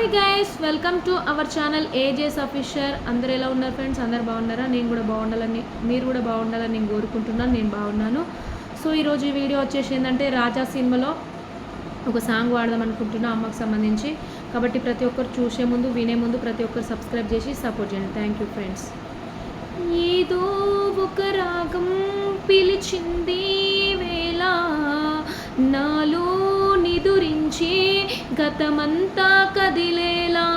Hi guys welcome to our channel AJ's official అందరు ఎలా ఉన్నారు ఫ్రెండ్స్ అందరు బాగున్నారా? నేను కూడా బాగుండాలని మీరు కూడా బాగుండాలని నేను కోరుకుంటున్నాను. నేను బాగున్నాను. సో ఈరోజు ఈ వీడియో వచ్చేసి ఏంటంటే రాజా సినిమాలో ఒక సాంగ్ వాడదాం అనుకుంటున్నా అమ్మకు సంబంధించి. కాబట్టి ప్రతి ఒక్కరు చూసే ముందు వినే ముందు ప్రతి ఒక్కరు సబ్స్క్రైబ్ చేసి సపోర్ట్ చేయండి. థ్యాంక్ యూ ఫ్రెండ్స్ ఏదో ఒక రాగం పిలిచింది వేళ నాలో నిదురించే గతమంతా కదిలేలా.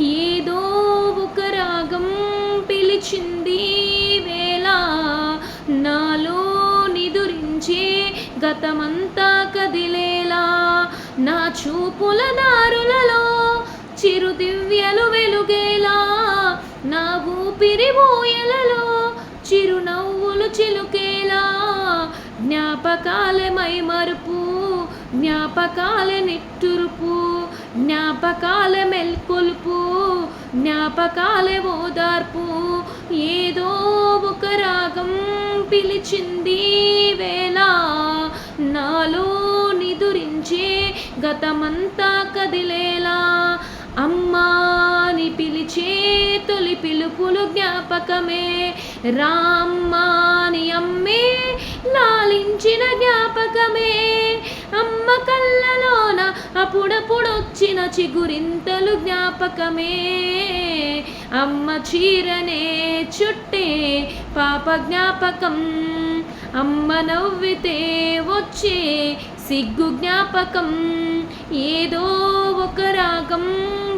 ఏదో ఒక రాగం పిలిచింది వేళ. నాలో నిదురించే గతమంతా కదిలేలా. నా చూపుల దారులలో చిరు దివ్యలు వెలుగేలా. నా ఊపిరి ఊయలలో చిరునవ్వులు చిలుకేలా. జ్ఞాపకాలే మైమరుపు జ్ఞాపకాలే జ్ఞాపకాల నిట్టురుపు జ్ఞాపకాల మెల్కొల్పు జ్ఞాపకాల ఓదార్పు. ఏదో ఒక రాగం పిలిచింది వేళ నాలో నిదురించే గతమంతా కదిలేలా. అమ్మాని పిలిచే తొలి పిలుపులు జ్ఞాపకమే. రామ్మాని అమ్మే లాలించిన జ్ఞాపకమే. అమ్మ కళ్ళలోన అప్పుడప్పుడొచ్చిన చిగురింతలు జ్ఞాపకమే. అమ్మ చీరనే చుట్టే పాప జ్ఞాపకం అమ్మ నవ్వితే వచ్చే సిగ్గు జ్ఞాపకం. ఏదో ఒక రాగం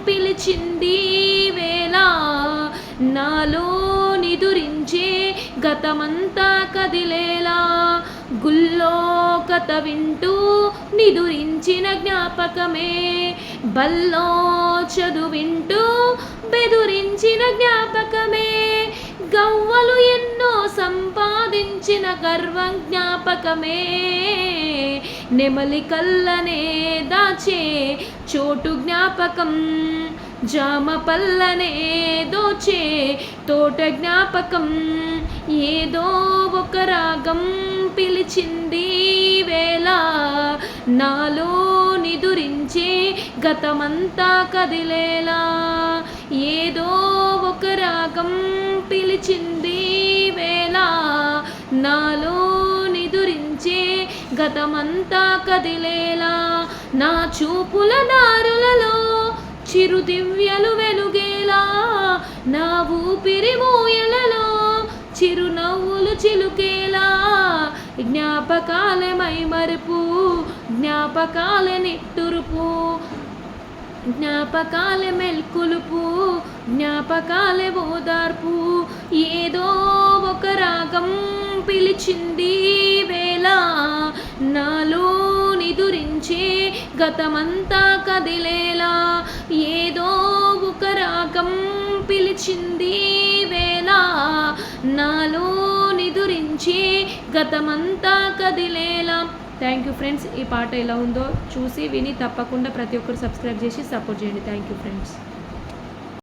పిలిచింది వేళ. నాలో నిదురించే గతమంతా కదిలేలా. గుల్లో కథ వింటూ నిదురించిన జ్ఞాపకమే. బల్లో చదువింటూ బెదురించిన జ్ఞాపకమే. గవ్వలు ఎన్నో సంపాదించిన గర్వం జ్ఞాపకమే. నెమలి కల్లనే దాచే చోటు జ్ఞాపకం జామ పల్లనే దోచే తోట జ్ఞాపకం. ఏదో ఒక రాగం పిలిచింది వేళ నాలో నిదురించే గతమంతా కదిలేలా. ఏదో ఒక రాగం పిలిచింది నాలో నిదురించే గతమంతా కదిలేలా నా చూపుల దారులలో చిరు దివ్యలు వెలుగేలా నా ఊపిరి మూయలలో చిరునవ్వులు చిలుకేలా జ్ఞాపకాల మైమరుపు జ్ఞాపకాల నిట్టురుపు జ్ఞాపకాల మెల్కులుపు జ్ఞాపకాల ఓదార్పు ఏదో ఒక పిలిచింది వేళ నాలో నిదురించే గతమంతా కదిలేలా. ఏదో ఒక రాగం పిలిచింది వేళ నాలో నిదురించే గతమంతా కదిలేలా. థ్యాంక్ యూ ఫ్రెండ్స్ ఈ పాట ఎలా ఉందో చూసి విని తప్పకుండా ప్రతి ఒక్కరు సబ్స్క్రైబ్ చేసి సపోర్ట్ చేయండి. Thank you friends